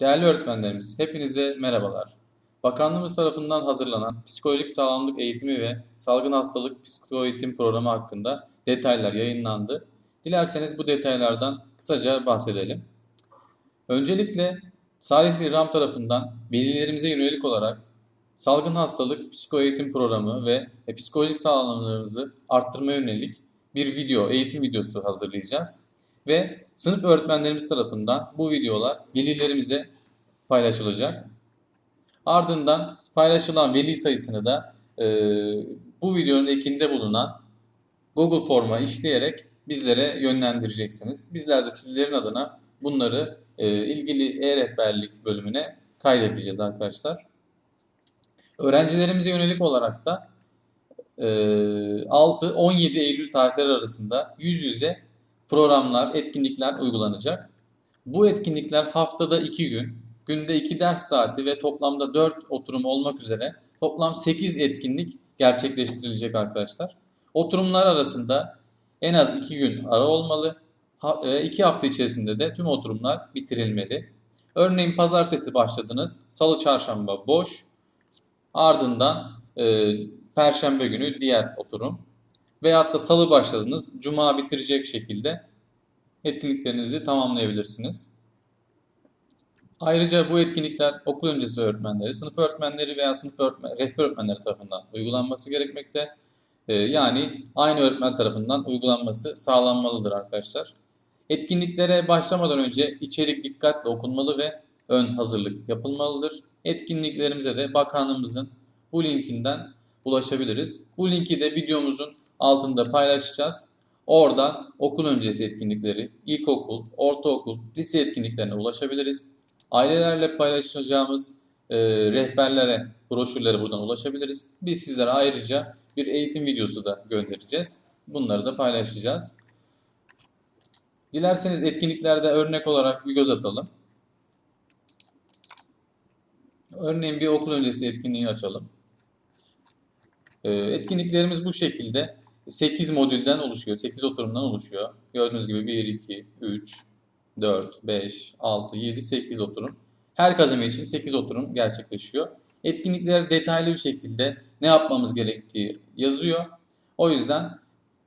Değerli öğretmenlerimiz, hepinize merhabalar. Bakanlığımız tarafından hazırlanan psikolojik sağlamlık eğitimi ve salgın hastalık psikoeğitim programı hakkında detaylar yayınlandı. Dilerseniz bu detaylardan kısaca bahsedelim. Öncelikle Salih bir Ram tarafından velilerimize yönelik olarak salgın hastalık psikoeğitim programı ve psikolojik sağlamlığımızı arttırmaya yönelik bir video, eğitim videosu hazırlayacağız. Ve sınıf öğretmenlerimiz tarafından bu videolar velilerimize paylaşılacak. Ardından paylaşılan veli sayısını da e, bu videonun ekinde bulunan Google Form'a işleyerek bizlere yönlendireceksiniz. Bizler de sizlerin adına bunları e, ilgili e-rehberlik bölümüne kaydedeceğiz arkadaşlar. Öğrencilerimize yönelik olarak da e, 6-17 Eylül tarihleri arasında yüz yüze programlar, etkinlikler uygulanacak. Bu etkinlikler haftada 2 gün, günde 2 ders saati ve toplamda 4 oturum olmak üzere toplam 8 etkinlik gerçekleştirilecek arkadaşlar. Oturumlar arasında en az 2 gün ara olmalı. 2 hafta içerisinde de tüm oturumlar bitirilmeli. Örneğin pazartesi başladınız, salı çarşamba boş, ardından e, perşembe günü diğer oturum. Veyahut da salı başladınız, cuma bitirecek şekilde etkinliklerinizi tamamlayabilirsiniz. Ayrıca bu etkinlikler okul öncesi öğretmenleri, sınıf öğretmenleri veya sınıf öğretmen, rehber öğretmenleri tarafından uygulanması gerekmekte. Ee, yani aynı öğretmen tarafından uygulanması sağlanmalıdır arkadaşlar. Etkinliklere başlamadan önce içerik dikkatle okunmalı ve ön hazırlık yapılmalıdır. Etkinliklerimize de bakanlığımızın bu linkinden ulaşabiliriz. Bu linki de videomuzun altında paylaşacağız. Oradan okul öncesi etkinlikleri, ilkokul, ortaokul, lise etkinliklerine ulaşabiliriz. Ailelerle paylaşacağımız e, rehberlere, broşürlere buradan ulaşabiliriz. Biz sizlere ayrıca bir eğitim videosu da göndereceğiz. Bunları da paylaşacağız. Dilerseniz etkinliklerde örnek olarak bir göz atalım. Örneğin bir okul öncesi etkinliği açalım. E, etkinliklerimiz bu şekilde. 8 modülden oluşuyor, 8 oturumdan oluşuyor. Gördüğünüz gibi 1, 2, 3, 4, 5, 6, 7, 8 oturum. Her kademe için 8 oturum gerçekleşiyor. Etkinlikler detaylı bir şekilde ne yapmamız gerektiği yazıyor. O yüzden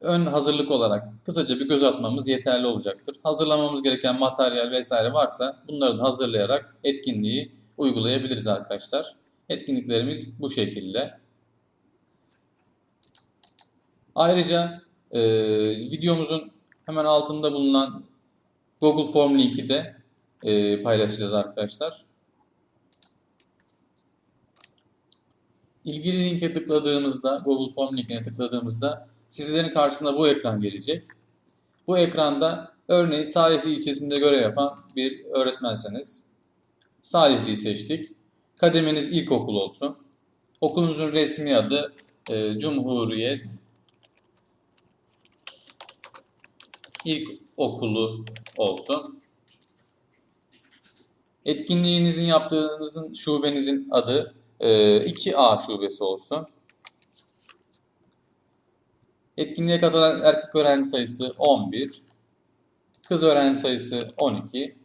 ön hazırlık olarak kısaca bir göz atmamız yeterli olacaktır. Hazırlamamız gereken materyal vesaire varsa bunları da hazırlayarak etkinliği uygulayabiliriz arkadaşlar. Etkinliklerimiz bu şekilde. Ayrıca e, videomuzun hemen altında bulunan Google Form linki de e, paylaşacağız arkadaşlar. İlgili linke tıkladığımızda, Google Form linkine tıkladığımızda sizlerin karşısına bu ekran gelecek. Bu ekranda örneğin Salihli ilçesinde görev yapan bir öğretmenseniz Salihli'yi seçtik. Kademeniz ilkokul olsun. Okulunuzun resmi adı e, Cumhuriyet ilk okulu olsun. Etkinliğinizin yaptığınızın şubenizin adı 2A şubesi olsun. Etkinliğe katılan erkek öğrenci sayısı 11. Kız öğrenci sayısı 12.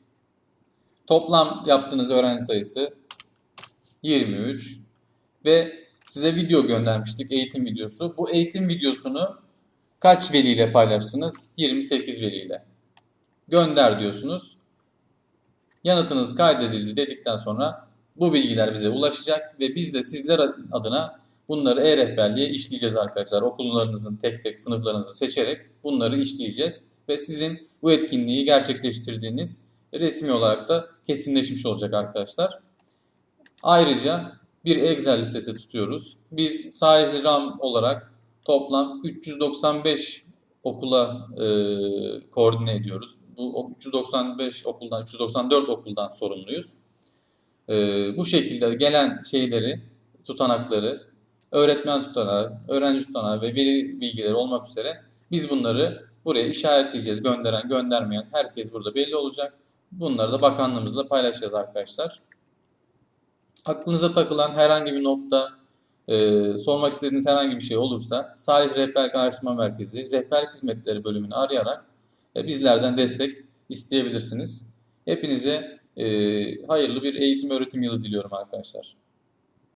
Toplam yaptığınız öğrenci sayısı 23. Ve size video göndermiştik, eğitim videosu. Bu eğitim videosunu kaç veliyle paylaştınız? 28 veliyle. Gönder diyorsunuz. Yanıtınız kaydedildi dedikten sonra bu bilgiler bize ulaşacak ve biz de sizler adına bunları e-rehberliğe işleyeceğiz arkadaşlar. Okullarınızın tek tek sınıflarınızı seçerek bunları işleyeceğiz ve sizin bu etkinliği gerçekleştirdiğiniz resmi olarak da kesinleşmiş olacak arkadaşlar. Ayrıca bir Excel listesi tutuyoruz. Biz sahil RAM olarak toplam 395 okula e, koordine ediyoruz. Bu 395 okuldan, 394 okuldan sorumluyuz. E, bu şekilde gelen şeyleri, tutanakları, öğretmen tutanağı, öğrenci tutanağı ve veri bilgileri olmak üzere biz bunları buraya işaretleyeceğiz. Gönderen, göndermeyen herkes burada belli olacak. Bunları da bakanlığımızla paylaşacağız arkadaşlar. Aklınıza takılan herhangi bir nokta, e, sormak istediğiniz herhangi bir şey olursa Salih Rehber Araştırma Merkezi Rehber Hizmetleri bölümünü arayarak e, bizlerden destek isteyebilirsiniz. Hepinize Ee, hayırlı bir eğitim öğretim yılı diliyorum arkadaşlar.